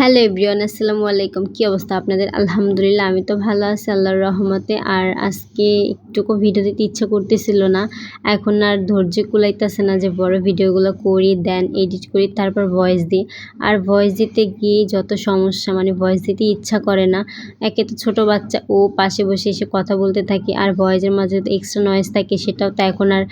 Hello everyone আসসালামু আলাইকুম। কী অবস্থা আপনাদের? আলহামদুলিল্লাহ আমি তো ভালো আছি আল্লাহর রহমতে। আর আজকে একটুকু ভিডিও দিতে ইচ্ছা করতেছিল না। এখন আর ধৈর্য কুলাইতেছে না যে বড় ভিডিওগুলো করি দেন এডিট করি তারপর ভয়েস দিই। আর ভয়েস দিতে গিয়ে যত সমস্যা মানে ভয়েস দিতে ইচ্ছা করে না। একে তো ছোটো বাচ্চা ও পাশে বসে এসে কথা বলতে থাকে আর ভয়েসের মাঝে তো এক্সট্রা নয়েজ থাকে সেটাও তো এখন আর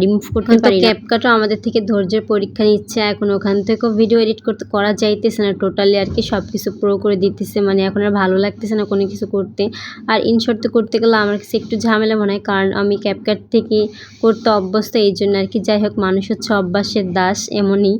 রিমুভ করতে পারি ক্যাপকাটও আমাদের থেকে ধৈর্যের পরীক্ষা নিচ্ছে। এখন ওখান থেকেও ভিডিও এডিট করতে করা যাইতেছে না টোটালি আর কি সব কিছু প্রো করে দিতেছে। মানে এখন আর ভালো লাগতেছে না কোনো কিছু করতে। আর ইনশর্ট তো করতে গেলে আমার কাছে একটু ঝামেলা মনে হয়, কারণ আমি ক্যাপকাট থেকে করতে অভ্যস্ত, এই জন্য আর কি। যাই হোক, মানুষ হচ্ছে অভ্যাসের দাস, এমনই।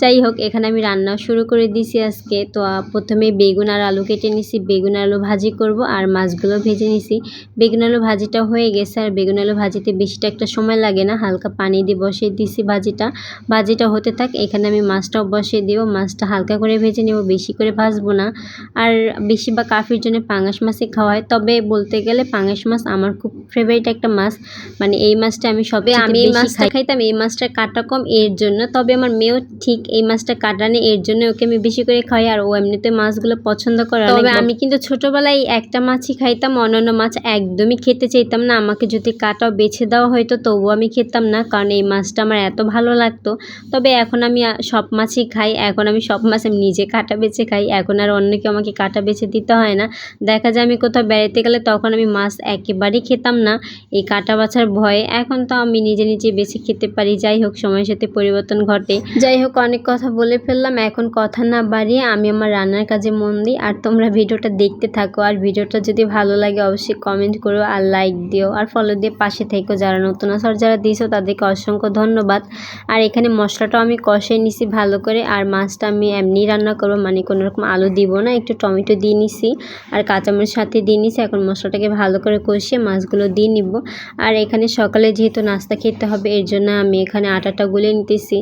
যাই হোক এখানে আমি রান্না শুরু করে দিয়েছি আজকে। তো প্রথমে বেগুন আর আলু কেটে নিছি। বেগুন আলু ভাজি করব আর মাছগুলো ভেজে নিছি। বেগুন আলু ভাজিটা হয়ে গেছে আর বেগুন আলু ভাজিতে বেশিটা একটা সময় লাগে না। হালকা পানি দিয়ে বসিয়ে দিছি ভাজিটা। ভাজিটা হতে থাক এখানে আমি মাছটাও বসিয়ে দিব। মাছটা হালকা করে ভেজে নেব বেশি করে ভাজবো না। আর বেশি বা কাফির জন্য পাঙাশ মাছই খাওয়া হয়। তবে বলতে গেলে পাঙাশ মাছ আমার খুব ফেভারিট একটা মাছ। মানে এই মাছটা আমি সবে আমি এই মাছটা খাইতাম এই মাছটা কাটা কম এর জন্য। তবে আমার মেয়েও ঠিক এই মাছটা কাটানে এর জন্য ওকে আমি বেশি করে খাই আর ও এমনিতে মাছগুলো পছন্দ করে তবে আমি কিন্তু ছোটোবেলায় একটা মাছই খাইতাম অন্যান্য মাছ একদমই খেতে চাইতাম না। আমাকে যদি কাটাও বেছে দেওয়া হয়তো তবুও আমি খেতাম না কারণ এই মাছটা আমার এত ভালো লাগতো। তবে এখন আমি সব মাছই খাই এখন আমি সব মাছ আমি নিজে কাটা বেছে খাই এখন আর অন্য কেউ আমাকে কাটা বেছে দিতে হয় না। দেখা যায় আমি কোথাও বেড়াতে গেলে তখন আমি মাছ একেবারেই খেতাম না এই কাটা বাছার ভয়ে। এখন তো আমি নিজে নিজে বেছে খেতে পারি যাই হোক সময়ের সাথে পরিবর্তন ঘটে। যাই হোক অনেক কথা বলে ফেললাম, এখন কথা না বাড়িয়ে আমি আমার রান্নার কাজে মন দিই। আর তোমরা ভিডিওটা দেখতে থাকো, আর ভিডিওটা যদি ভালো লাগে অবশ্যই কমেন্ট করো আর লাইক দিও। আর ফলো দিয়ে পাশে থেকো যারা নতুন আসার যারা দিয়েছ তাদেরকে অসংখ্য ধন্যবাদ। আর এখানে মশলাটাও আমি কষে নিছি ভালো করে, আর মাছটা আমি এমনি রান্না করব মানে কোনো রকম আলু দিব না, একটু টমেটো দিয়ে নিছি, আর কাঁচামরিচ সাথে দিয়ে নিছি। এখন মশলাটাকে ভালো করে কষিয়ে মাছগুলো দিয়ে নিব। আর এখানে সকালে যেহেতু নাস্তা খেতে হবে, এর জন্য আমি এখানে আটাটা গুলে নিতেছি।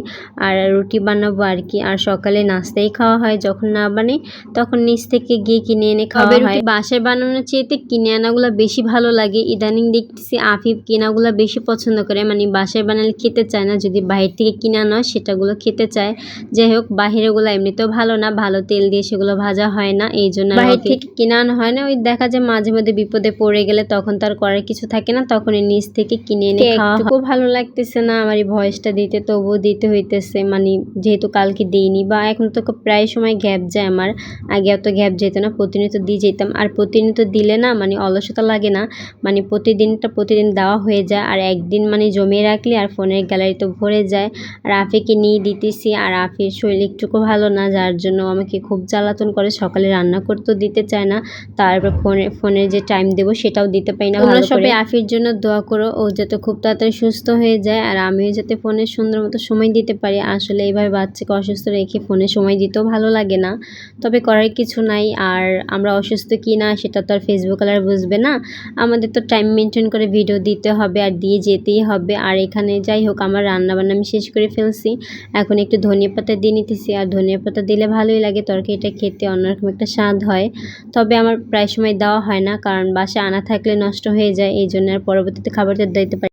আর রুটি বানাবো আর কি। আর সকালে নাস্তাই খাওয়া হয় যখন না বানে তখন নিচ থেকে গিয়ে কিনে এনে খাওয়া হয়। বাসায় বানানোর চেয়েতে কিনে আনাগুলো বেশি ভালো লাগে। ইদানিং দেখতেছি আফিফ কেনাগুলো বেশি পছন্দ করে। মানে বাসায় বানালে খেতে চায় না যদি বাইরে থেকে কিনে আনা সেটাগুলো খেতে চায়। যাই হোক বাহিরেগুলো এমনিতেও ভালো না ভালো তেল দিয়ে সেগুলো ভাজা হয় না। এই জন্য বাইরে থেকে কিনে আনা হয় না। ওই দেখা যায় মাঝে মধ্যে বিপদে পড়ে গেলে তখন তার করার কিছু থাকে না। তখন নিচ থেকে কিনে এনে খাওয়া ভালো লাগতেছে না আমার এই ভয়েসটা দিতে তবুও দিতে হইতেছে। মানে যেহেতু কালকে দিইনি বা এখন তো প্রায় সময় গ্যাপ যায় আমার। আগে অত গ্যাপ যেত না প্রতিনিয়ত দিয়ে যেতাম। আর প্রতিনিয়ত দিলে না মানে অলসতা লাগে না মানে প্রতিদিনটা প্রতিদিন দেওয়া হয়ে যায়। আর একদিন মানে জমিয়ে রাখলে আর ফোনের গ্যালারি তো ভরে যায়। আর আফিকে নিয়ে দিতেছি আর আফির শরীর একটুকু ভালো না যার জন্য আমাকে খুব জ্বালাতন করে সকালে রান্না করতেও দিতে চায় না। তারপর ফোনে ফোনে যে টাইম দেবো সেটাও দিতে পারি না ভালো সবাই আফির জন্য দোয়া করো ও যাতে খুব তাড়াতাড়ি সুস্থ হয়ে যায়। আর আমিও যাতে ফোনে সুন্দর মতো সময় দিতে পারি। আসলে এইভাবে বাচ্চাকে অসুস্থ রেখে ফোনে সময় দিতেও ভালো লাগে না। তবে করার কিছু নাই। আর আমরা অসুস্থ কি না, সেটা তো আর ফেসবুক আর বুঝবে না। আমাদের তো টাইম মেনটেন করে ভিডিও দিতে হবে আর দিয়ে যেতেই হবে। আর এখানে যাই হোক, আমার রান্নাবান্না আমি শেষ করে ফেলছি। এখন একটু ধনিয়া পাতা দিয়ে নিতেছি। আর ধনিয়া পাতা দিলে ভালোই লাগে। তরকারিটা খেতে অন্যরকম একটা স্বাদ হয়। তবে আমার প্রায় সময় দেওয়া হয় না। কারণ বাসা আনা থাকলে নষ্ট হয়ে যায়। এই জন্য আর পরবর্তীতে খাবারটা দিতে পারি